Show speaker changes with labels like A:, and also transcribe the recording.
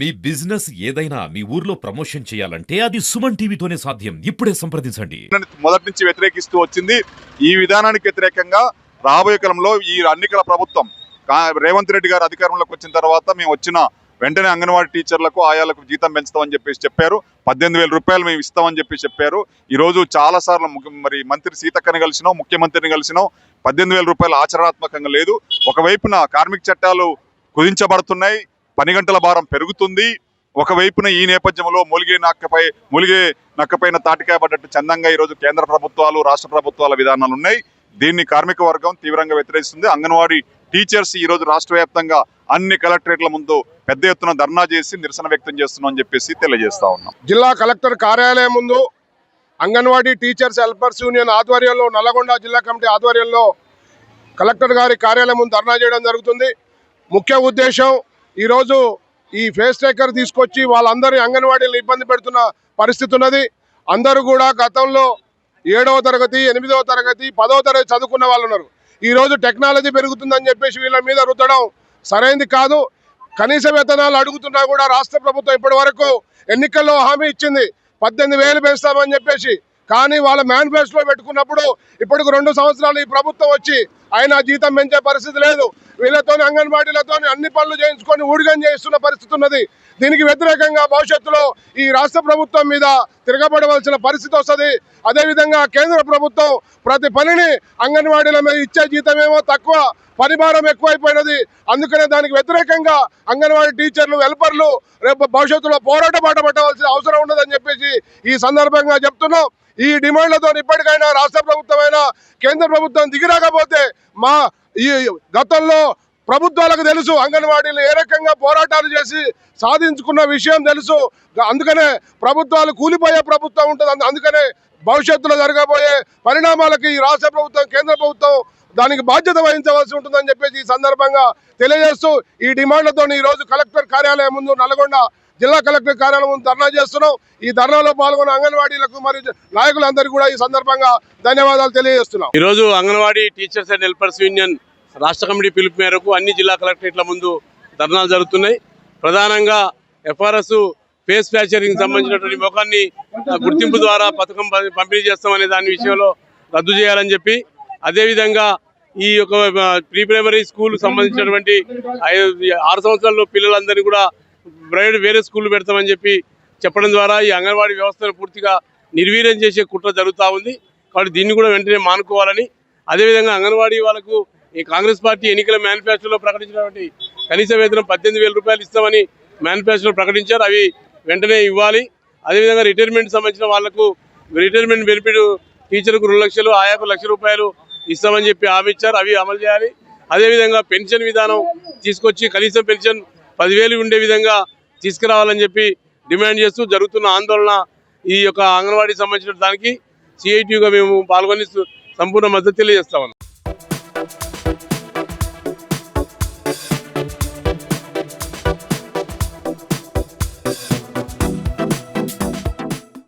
A: మీ business ఏదైనా మీ ఊర్లో promotion చేయాలంటే అది సుమన్ టీవీతోనే సాధ్యం. ఇప్పుడే సంప్రదించండి.
B: మొదటి నుంచి వ్యతిరేకిస్తూ వచ్చింది. ఈ విధానానికి వ్యతిరేకంగా రాబోయే కాలంలో ఈ అన్నికల ప్రభుత్వం రేవంత్ రెడ్డి గారు అధికారంలోకి వచ్చిన తర్వాత మేము వచ్చిన వెంటనే అంగన్వాడీ టీచర్లకు ఆయాలకు జీతం పెంచుతామని చెప్పేసి చెప్పారు. పద్దెనిమిది వేల రూపాయలు మేము ఇస్తామని చెప్పి చెప్పారు. ఈ రోజు చాలా సార్లు మరి మంత్రి సీతక్కని కలిసినాం ముఖ్యమంత్రిని కలిసినాం. పద్దెనిమిది వేల రూపాయలు ఆచరణాత్మకంగా లేదు. ఒకవైపున కార్మిక చట్టాలు కుదించబడుతున్నాయి. పని గంటల భారం పెరుగుతుంది. ఒకవైపున ఈ నేపథ్యంలో మూలిగే నక్కపై మూలిగే నక్కపైన తాటికాయ పడ్డట్టు చందంగా ఈరోజు కేంద్ర ప్రభుత్వాలు రాష్ట్ర ప్రభుత్వాల విధానాలు ఉన్నాయి దీన్ని కార్మిక వర్గం తీవ్రంగా వ్యతిరేకిస్తుంది. అంగన్వాడీ టీచర్స్ ఈ రోజు రాష్ట్ర వ్యాప్తంగా అన్ని కలెక్టరేట్ల ముందు పెద్ద ఎత్తున ధర్నా చేసి నిరసన వ్యక్తం చేస్తున్నాం అని చెప్పేసి తెలియజేస్తా ఉన్నాం.
C: జిల్లా కలెక్టర్ కార్యాలయం ముందు అంగన్వాడీ టీచర్స్ హెల్పర్స్ యూనియన్ ఆధ్వర్యంలో నల్లగొండ జిల్లా కమిటీ ఆధ్వర్యంలో కలెక్టర్ గారి కార్యాలయం ముందు ధర్నా చేయడం జరుగుతుంది. ముఖ్య ఉద్దేశం ఈరోజు ఈ ఫేస్ టేకర్ తీసుకొచ్చి వాళ్ళందరూ అంగన్వాడీలు ఇబ్బంది పెడుతున్న పరిస్థితి ఉన్నది. అందరూ కూడా గతంలో ఏడవ తరగతి ఎనిమిదవ తరగతి పదవ తరగతి చదువుకున్న వాళ్ళు ఉన్నారు. ఈరోజు టెక్నాలజీ పెరుగుతుందని చెప్పేసి వీళ్ళ మీద రుద్దడం సరైంది కాదు. కనీస వేతనాలు అడుగుతున్నా కూడా రాష్ట్ర ప్రభుత్వం ఇప్పటి వరకు ఎన్నికల్లో హామీ ఇచ్చింది. పద్దెనిమిది వేలు పెంచుతామని చెప్పేసి కానీ వాళ్ళ మేనిఫెస్టోలో పెట్టుకున్నప్పుడు ఇప్పటికి రెండు సంవత్సరాలు ఈ ప్రభుత్వం వచ్చి ఆయన జీతం పెంచే పరిస్థితి లేదు. వీళ్ళతోని అంగన్వాడీలతో అన్ని పనులు చేయించుకొని ఊడిగం చేస్తున్న పరిస్థితి ఉన్నది. దీనికి వ్యతిరేకంగా భవిష్యత్తులో ఈ రాష్ట్ర ప్రభుత్వం మీద తిరగబడవలసిన పరిస్థితి వస్తుంది. అదేవిధంగా కేంద్ర ప్రభుత్వం ప్రతి పనిని అంగన్వాడీల మీద ఇచ్చే జీతమేమో తక్కువ పరిభారం ఎక్కువైపోయినది. అందుకనే దానికి వ్యతిరేకంగా అంగన్వాడీ టీచర్లు హెల్పర్లు రేపు భవిష్యత్తులో పోరాట బాట పట్టవలసిన ఈ సందర్భంగా చెప్తున్నాం ఈ డిమాండ్లతో ఇప్పటికైనా రాష్ట్ర ప్రభుత్వమైనా కేంద్ర ప్రభుత్వం దిగిరాకపోతే మా ఈ గతంలో ప్రభుత్వాలకు తెలుసు అంగన్వాడీలు ఏ రకంగా పోరాటాలు చేసి సాధించుకున్న విషయం తెలుసు. అందుకనే ప్రభుత్వాలు కూలిపోయే ప్రభుత్వం ఉంటుంది. అందు- అందుకనే భవిష్యత్తులో జరగబోయే పరిణామాలకి ఈ రాష్ట్ర ప్రభుత్వం కేంద్ర ప్రభుత్వం దానికి బాధ్యత వహించవలసి ఉంటుందని చెప్పేసి ఈ సందర్భంగా తెలియజేస్తూ ఈ డిమాండ్లతో ఈ రోజు కలెక్టర్ కార్యాలయం ముందు నల్గొండ జిల్లా కలెక్టర్ కార్యాలయం ధర్నా చేస్తున్నాం. ఈ ధర్నాలో పాల్గొన్న అంగన్వాడీలకు మరియు నాయకులందరికీ కూడా ఈ సందర్భంగా ధన్యవాదాలు తెలియజేస్తున్నాం.
D: ఈరోజు anganwadi teachers and helpers union రాష్ట్ర కమిటీ పిలుపు మేరకు అన్ని జిల్లా కలెక్టరేట్ల ముందు ధర్నాలు జరుగుతున్నాయి. ప్రధానంగా ఎఫ్ఆర్ఎస్ ఫేస్ ప్యాచరింగ్ సంబంధించినటువంటి ముఖాన్ని గుర్తింపు ద్వారా పథకం పంపిణీ చేస్తామనే దాని విషయంలో రద్దు చేయాలని చెప్పి అదేవిధంగా ఈ యొక్క ప్రీ ప్రైమరీ స్కూల్ సంబంధించినటువంటి ఆరు సంవత్సరాల్లో పిల్లలందరినీ కూడా ప్రైవేట్ వేరే స్కూల్ పెడతామని చెప్పి చెప్పడం ద్వారా ఈ అంగన్వాడీ వ్యవస్థను పూర్తిగా నిర్వీర్యం చేసే కుట్ర జరుగుతూ ఉంది. కాబట్టి దీన్ని కూడా వెంటనే మానుకోవాలని అదేవిధంగా అంగన్వాడీ వాళ్ళకు ఈ కాంగ్రెస్ పార్టీ ఎన్నికల మేనిఫెస్టోలో ప్రకటించినటువంటి కనీస వేతనం పద్దెనిమిది వేల రూపాయలు ఇస్తామని మేనిఫెస్టోలో ప్రకటించారు. అవి వెంటనే ఇవ్వాలి. అదేవిధంగా రిటైర్మెంట్ సంబంధించిన వాళ్ళకు రిటైర్మెంట్ బెనిఫిట్ టీచర్కు రెండు లక్షలు ఆయాకు లక్ష రూపాయలు ఇస్తామని చెప్పి హామీ ఇచ్చారు. అవి అమలు చేయాలి. అదేవిధంగా పెన్షన్ విధానం తీసుకొచ్చి కనీసం పెన్షన్ పదివేలు ఉండే విధంగా తీసుకురావాలని చెప్పి డిమాండ్ చేస్తూ జరుగుతున్న ఆందోళన ఈ యొక్క అంగన్వాడీకి సంబంధించిన దానికి సిఐటిగా మేము పాల్గొని సంపూర్ణ మద్దతు తెలియజేస్తామన్నాం